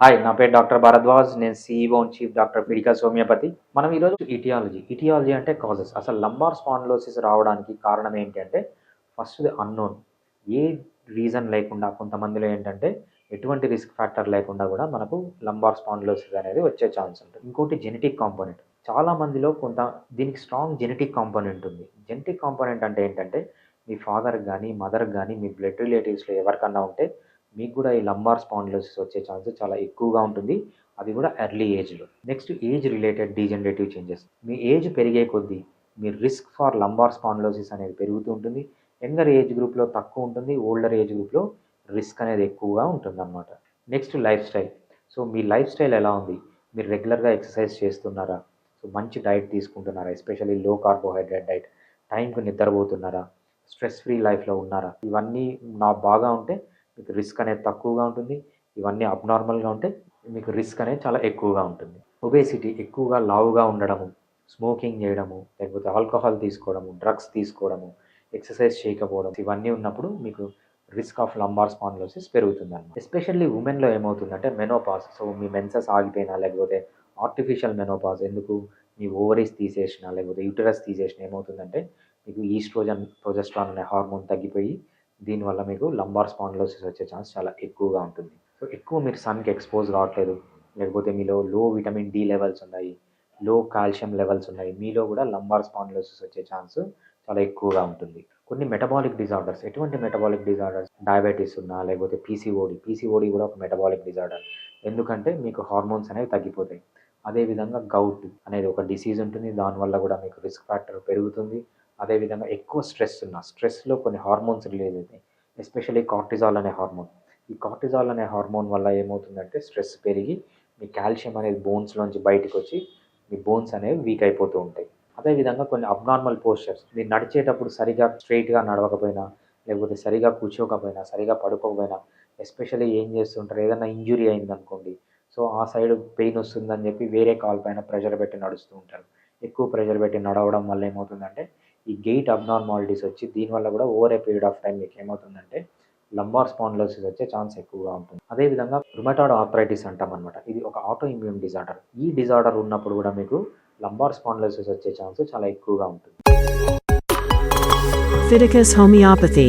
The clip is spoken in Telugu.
హాయ్ నా పేరు డాక్టర్ భారద్వాజ్. నేను సీఈఓ చీఫ్ డాక్టర్ పిడికాస్ హోమియోపతి మనం ఈరోజు ఇటియాలజీ ఇటియాలజీ అంటే కాజెస్ అసలు లంబార్ స్పాండ్లోసిస్ రావడానికి కారణం ఏంటి అంటే ఫస్ట్ అన్నోన్ ఏ రీజన్ లేకుండా కొంతమందిలో ఏంటంటే ఎటువంటి రిస్క్ ఫ్యాక్టర్ లేకుండా కూడా మనకు లంబార్ స్పాండ్లోసిస్ అనేది వచ్చే ఛాన్స్ ఉంటుంది. ఇంకోటి జెనెటిక్ కాంపోనెంట్ చాలా మందిలో కొంత దీనికి స్ట్రాంగ్ జెనెటిక్ కాంపోనెంట్ ఉంది. జెనెటిక్ కాంపోనెంట్ అంటే ఏంటంటే మీ ఫాదర్కి కానీ మదర్కి కానీ మీ బ్లడ్ రిలేటివ్స్లో ఎవరికన్నా ఉంటే మీకు కూడా ఈ లంబార్ స్పాండిలోసిస్ వచ్చే ఛాన్సెస్ చాలా ఎక్కువగా ఉంటుంది. అది కూడా ఎర్లీ ఏజ్లో next age related degenerative changes మీ ఏజ్ పెరిగే కొద్దీ మీ రిస్క్ ఫర్ లంబార్ స్పాండిలోసిస్ అనేది పెరుగుతూ ఉంటుంది. యంగర్ ఏజ్ గ్రూప్లో తక్కువ ఉంటుంది. ఓల్డర్ ఏజ్ గ్రూప్లో రిస్క్ అనేది ఎక్కువగా ఉంటుంది అనమాట నెక్స్ట్ లైఫ్ స్టైల్ సో మీ లైఫ్ స్టైల్ ఎలా ఉంది? మీరు రెగ్యులర్గా ఎక్సర్సైజ్ చేస్తున్నారా? సో మంచి డైట్ తీసుకుంటున్నారా? ఎస్పెషల్లీ లో కార్బోహైడ్రేట్ డైట్ టైంకి నిద్రపోతున్నారా? స్ట్రెస్ ఫ్రీ లైఫ్లో ఉన్నారా? ఇవన్నీ నా బాగా ఉంటే మీకు రిస్క్ అనేది తక్కువగా ఉంటుంది. ఇవన్నీ అబ్నార్మల్గా ఉంటే మీకు రిస్క్ అనేది చాలా ఎక్కువగా ఉంటుంది. ఒబేసిటీ ఎక్కువగా లావుగా ఉండడము స్మోకింగ్ చేయడము లేకపోతే ఆల్కహాల్ తీసుకోవడము డ్రగ్స్ తీసుకోవడము ఎక్సర్సైజ్ చేయకపోవడం ఇవన్నీ ఉన్నప్పుడు మీకు రిస్క్ ఆఫ్ లంబార్ స్పాండిలోసిస్ పెరుగుతుంది అనమాట ఎస్పెషల్లీ ఉమెన్లో ఏమవుతుందంటే మెనోపాస్ సో మీ మెన్సెస్ ఆగిపోయినా లేకపోతే ఆర్టిఫిషియల్ మెనోపాస్ ఎందుకు? మీ ఓవరీస్ తీసేసిన లేకపోతే యూటరస్ తీసేసిన ఏమవుతుందంటే మీకు ఈస్ట్రోజన్ ప్రొజెస్ట్రాన్ అనే హార్మోన్ తగ్గిపోయి దీనివల్ల మీకు లంబార్ స్పాండ్లోసిస్ వచ్చే ఛాన్స్ చాలా ఎక్కువగా ఉంటుంది. సో ఎక్కువ మీరు సన్కి ఎక్స్పోజ్ కావట్లేదు లేకపోతే మీలో లో విటమిన్ డి లెవెల్స్ ఉన్నాయి. లో కాల్షియం లెవెల్స్ ఉన్నాయి. మీలో కూడా లంబార్ స్పాండ్లోసిస్ వచ్చే ఛాన్స్ చాలా ఎక్కువగా ఉంటుంది. కొన్ని మెటబాలిక్ డిజార్డర్స్ ఎటువంటి మెటబాలిక్ డిజార్డర్స్ డయాబెటీస్ ఉన్నా లేకపోతే పీసీఓడి పీసీఓడి కూడా ఒక మెటబాలిక్ డిజార్డర్ ఎందుకంటే మీకు హార్మోన్స్ అనేవి తగ్గిపోతాయి. అదేవిధంగా గౌట్ అనేది ఒక డిసీజ్ ఉంటుంది. దానివల్ల కూడా మీకు రిస్క్ ఫ్యాక్టర్ పెరుగుతుంది. అదేవిధంగా ఎక్కువ స్ట్రెస్ ఉన్న స్ట్రెస్లో కొన్ని హార్మోన్స్ రిలీజ్ అవుతాయి. ఎస్పెషల్లీ కార్టిజాల్ అనే హార్మోన్. ఈ కార్టిజాల్ అనే హార్మోన్ వల్ల ఏమవుతుందంటే స్ట్రెస్ పెరిగి మీ కాల్షియం అనేది బోన్స్లోంచి బయటకు వచ్చి మీ బోన్స్ అనేవి వీక్ అయిపోతూ ఉంటాయి. అదేవిధంగా కొన్ని అబ్నార్మల్ పోస్చర్స్ మీరు నడిచేటప్పుడు సరిగా స్ట్రైట్గా నడవకపోయినా లేకపోతే సరిగా కూర్చోకపోయినా సరిగా పడుకోకపోయినా ఎస్పెషల్లీ ఏం చేస్తుంటారు? ఏదైనా ఇంజురీ అయిందనుకోండి సో ఆ సైడ్ పెయిన్ వస్తుందని చెప్పి వేరే కాల్ పైన ప్రెషర్ పెట్టి నడుస్తూ ఉంటారు. ఎక్కువ ప్రెషర్ పెట్టి నడవడం వల్ల ఏమవుతుందంటే ఈ గెయిట్ అబ్నార్మాలిటీస్ వచ్చి దీనివల్ల కూడా over a period of time మీకు ఏమవుతుందంటే లంబార్ స్పాండ్లోసిస్ వచ్చే ఛాన్స్ ఎక్కువగా ఉంటుంది. అదేవిధంగా రుమటాడ్ ఆర్థరైటిస్ అంటాం అనమాట ఇది ఒక ఆటో ఇమ్యూన్ డిజార్డర్ ఈ డిజార్డర్ ఉన్నప్పుడు కూడా మీకు లంబార్ స్పాండ్లోసిస్ వచ్చే ఛాన్స్ చాలా ఎక్కువగా ఉంటుంది. Fiticus homeopathy